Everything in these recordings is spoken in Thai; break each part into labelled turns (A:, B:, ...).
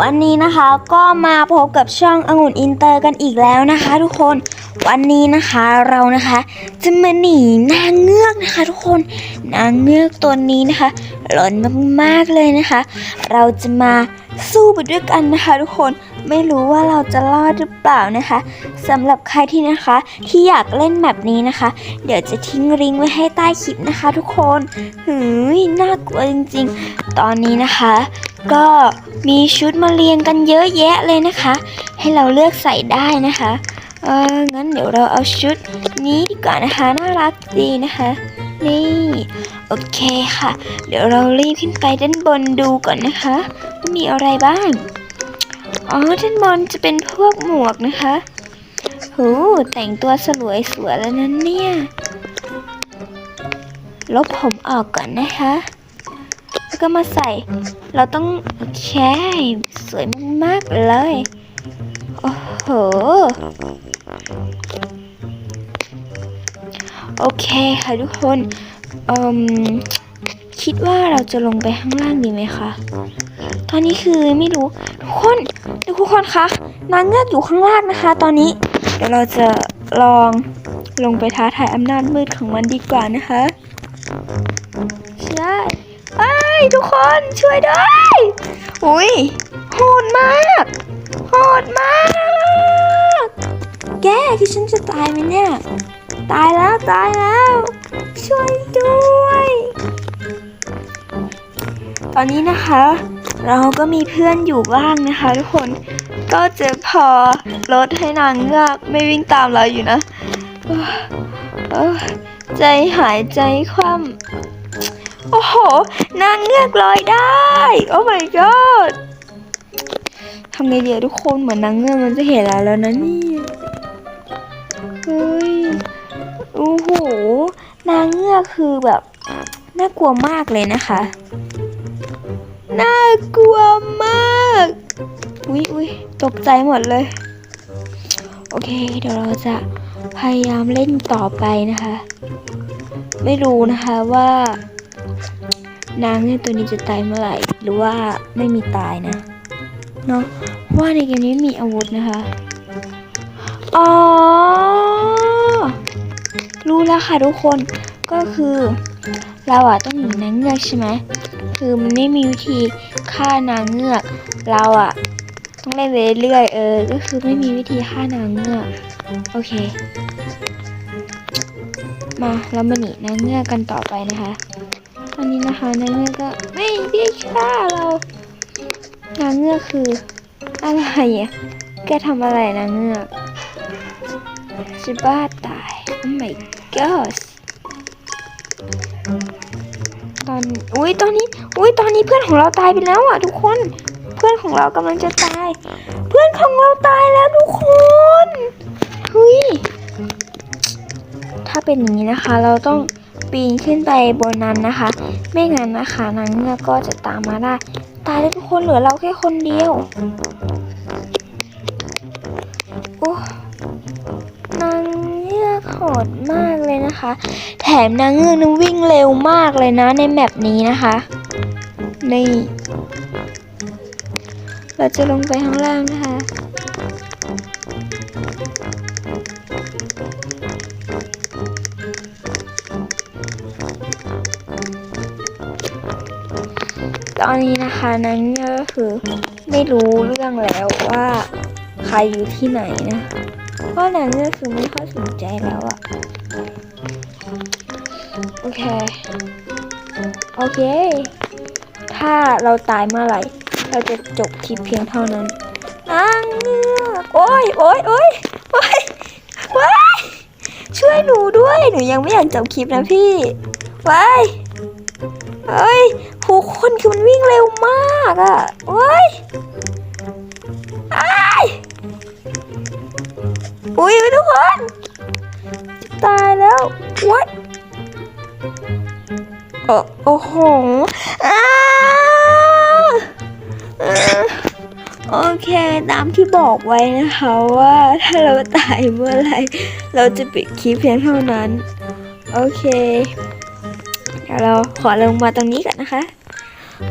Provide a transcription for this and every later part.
A: วันนี้นะคะก็มาพบกับช่ององุ่นอินเตอร์กันอีกแล้วนะคะ ทุกคนวันนี้นะคะเรานะคะจะมาหนีนางเงือกนะคะ ทุกคนนางเงือกตัวนี้นะคะ หลอนมากๆเลยนะคะ เราจะมาสู้ไปด้วยกันนะคะ ทุกคนไม่รู้ว่าเราจะรอดหรือเปล่านะคะสำหรับใครที่นะคะ ที่อยากเล่นแบบนี้นะคะ เดี๋ยวจะทิ้งลิงก์ไว้ให้ใต้คลิปนะคะ ทุกคนหืยน่ากลัวจริง ๆ ตอนนี้นะคะ ก็มีชุดมาเรียงกันเยอะแยะเลยนะคะ ให้เราเลือกใส่ได้นะคะ เอองั้นเดี๋ยวเราเอาชุดนี้ดีกว่านะคะ น่ารักดีนะคะ นี่ โอเคค่ะ เดี๋ยวเรารีบขึ้นไปด้านบนดูก่อนนะคะว่ามีอะไรบ้าง อ๋อ ด้านบนจะเป็นพวกหมวกนะคะโหแต่งตัวสวยสวยแล้วนั้นเนี่ย ลบผมออกก่อนนะคะ ก็มาใส่ เราต้องโอเคสวยมากๆเลย โอ้โห โอเคค่ะทุกคนอ่มคิดว่าเราจะลงไปข้างล่างดีไหมคะ ตอนนี้คือไม่รู้ ทุกคนทุกคนคะนางเงือกอยู่ข้างล่างนะคะ ตอนนี้ เดี๋ยวเราจะลองลงไปท้าทายอำนาจมืดของมันดีกว่านะคะ ใช่ ทุกคนช่วยด้วยอุ้ยโหดมากโหดมาก แกที่ฉันจะตายไหมเนี่ย ตายแล้วตายแล้ว ช่วยด้วย ตอนนี้นะคะ เราก็มีเพื่อนอยู่บ้างนะคะ ทุกคนก็จะพอลดให้นางเงือกไม่วิ่งตามเราอยู่นะใจหายใจคว่ำ โอ้โห นางเงือกลอยได้ โอ้ my god ทำไงดีทุกคนเหมือนนางเงือกมันจะเห็นเราแล้วนะนี่เฮ้ยโอ้โห นางเงือกคือแบบน่ากลัวมากเลยนะคะ น่ากลัวมาก อุ๊ยอุ๊ยตกใจหมดเลย โอเค เดี๋ยวเราจะพยายามเล่นต่อไปนะคะ ไม่รู้นะคะว่า นางเงือกตัวนี้จะตายเมื่อไหร่ หรือว่าไม่มีตายนะเนาะว่าในเกมนี้มีอาวุธนะคะอ๋อรู้แล้วค่ะทุกคนก็คือเราอะต้องหนีนางเงือกใช่ไหมคือมันไม่มีวิธีฆ่านางเงือกเราอะต้องเล่นไปเรื่อยๆเออ ก็คือไม่มีวิธีฆ่านางเงือกโอเค มาเรามาหนีนางเงือกกันต่อไปนะคะ ตอนนี้นะคะนางเงือกก็ไม่ได้ฆ่าเรานางเงือกคืออะไรอะแกทำอะไรนางเงือกจะบ้าตาย oh my god ตอนอุ้ยตอนนี้อุ้ยตอนนี้เพื่อนของเราตายไปแล้วอะทุกคน เพื่อนของเรากำลังจะตาย เพื่อนของเราตายแล้วทุกคนเฮ้ยถ้าเป็นอย่างนี้นะคะ เราต้อง ปีนขึ้นไปบนนั้นนะคะ ไม่งั้นนะคะนางเงือกก็จะตามมาได้ ตายแล้วทุกคนเหลือเราแค่คนเดียวโอ้นางเงือกโหดมากเลยนะคะ แถมนางเงือกนั้นวิ่งเร็วมากเลยนะในแมปนี้นะคะนี่เราจะลงไปข้างล่างนะคะ ตอนนี้นะคะนางเงือกก็คือไม่รู้เรื่องแล้วว่าใครอยู่ที่ไหนนะเพราะนางเงือกคือไม่ค่อยสนใจแล้วอะโอเค โอเค ถ้าเราตายเมื่อไหร่ เราจะจบคลิปเพียงเท่านั้นนางเงือกโอ้ยโอ้ยโอ้ยโอ้ยว้ายช่วยหนูด้วย หนูยังไม่อยากจบคลิปนะพี่ว้ายเอ้ย ผู้คนคือมันวิ่งเร็วมากอะโอ้ยอ้ายอุ้ยทุกคน ตายแล้ว what เออโอ้โหอ้าโอเค ตามที่บอกไว้นะคะว่าถ้าเราตายเมื่อไร เราจะปิดคลิปเพียงเท่านั้น โอเค เดี๋ยวเราขอลงมาตรงนี้ก่อนนะคะ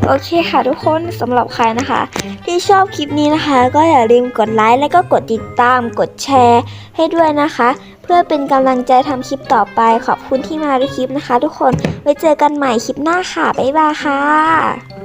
A: โอเคค่ะทุกคนสำหรับใครนะคะ ที่ชอบคลิปนี้นะคะ ก็อย่าลืมกดไลค์และก็กดติดตามกดแชร์ ให้ด้วยนะคะ เพื่อเป็นกำลังใจทำคลิปต่อไปขอบคุณที่มาดูคลิปนะคะ ทุกคนไว้เจอกันใหม่คลิปหน้าค่ะบ๊ายบายค่ะ